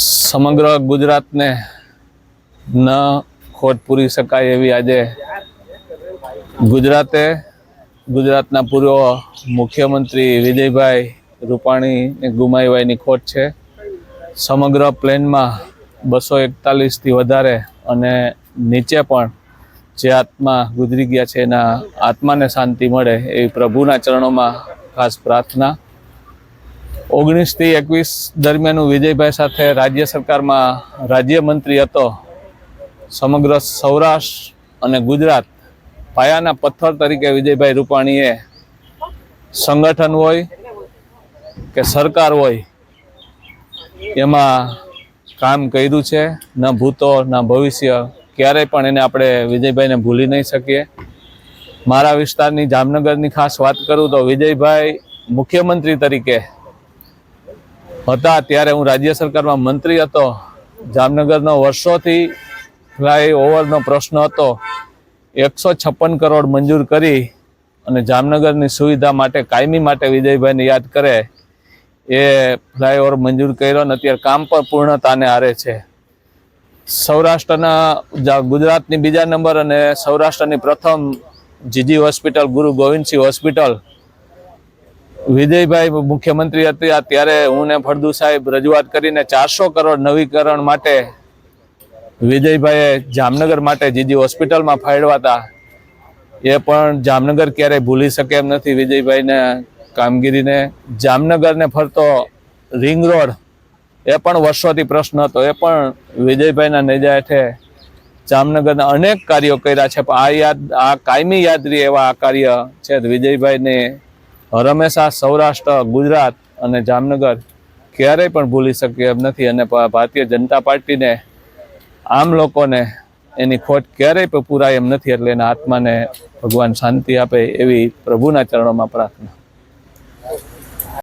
સમગ્ર ગુજરાતને ન ખોટ પૂરી શકાય એવી આજે ગુજરાતે ગુજરાતના પૂર્વ મુખ્યમંત્રી વિજયભાઈ રૂપાણીને ગુમાવવાની ખોટ છે. સમગ્ર પ્લેનમાં બસો એકતાલીસથી વધારે અને નીચે પણ જે આત્મા ગુજરી ગયા છે એના આત્માને શાંતિ મળે એવી પ્રભુના ચરણોમાં ખાસ પ્રાર્થના ઓગણીસથી એકવીસ દરમિયાન વિજયભાઈ સાથે રાજ્ય સરકારમાં રાજ્યમંત્રી હતો. સમગ્ર સૌરાષ્ટ્ર અને ગુજરાત પાયાના પથ્થર તરીકે વિજયભાઈ રૂપાણીએ સંગઠન હોય કે સરકાર હોય, એમાં કામ કર્યું છે. ન ભૂતો, ન ભવિષ્ય, ક્યારેય પણ એને આપણે વિજયભાઈને ભૂલી નહીં શકીએ. મારા વિસ્તારની જામનગરની ખાસ વાત કરું તો વિજયભાઈ મુખ્યમંત્રી તરીકે હતા ત્યારે હું રાજ્ય સરકારમાં મંત્રી હતો. જામનગરનો વર્ષોથી ફ્લાય ઓવરનો પ્રશ્ન હતો. એકસો છપ્પન કરોડ મંજૂર કરી અને જામનગરની સુવિધા માટે કાયમી માટે વિજયભાઈને યાદ કરે એ ફ્લાયઓવર મંજૂર કર્યો અને અત્યારે કામ પણ પૂર્ણતાને આરે છે. સૌરાષ્ટ્રના ગુજરાતની બીજા નંબર અને સૌરાષ્ટ્રની પ્રથમ જીજી હોસ્પિટલ ગુરુ ગોવિંદસિંહ હોસ્પિટલ વિજયભાઈ મુખ્યમંત્રી હતા. ત્યારે હું ને ફળદુ સાહેબ રજૂઆત કરીને ચારસો કરોડ નવીકરણ માટે વિજયભાઈએ જામનગર માટે જીજી હોસ્પિટલમાં ફાળવ્યા હતા, એ પણ જામનગર ક્યારેય ભૂલી શકે એમ નથી. વિજયભાઈને કામગીરીને જામનગરને ફરતો રિંગ રોડ, એ પણ વર્ષોથી પ્રશ્ન હતો. એ પણ વિજયભાઈના નેજા હેઠે જામનગરના અનેક કાર્યો કર્યા છે. પણ આ યાદ, આ કાયમી યાદ રહે એવા આ કાર્ય છે. વિજયભાઈને હંમેશા સૌરાષ્ટ્ર, ગુજરાત અને જામનગર ક્યારેય પણ ભૂલી શકે એમ નથી અને ભારતીય જનતા પાર્ટીને, આમ લોકોને એની ખોટ ક્યારેય પણ પૂરાય એમ નથી એટલે એના આત્માને ભગવાન શાંતિ આપે એવી પ્રભુના ચરણોમાં પ્રાર્થના.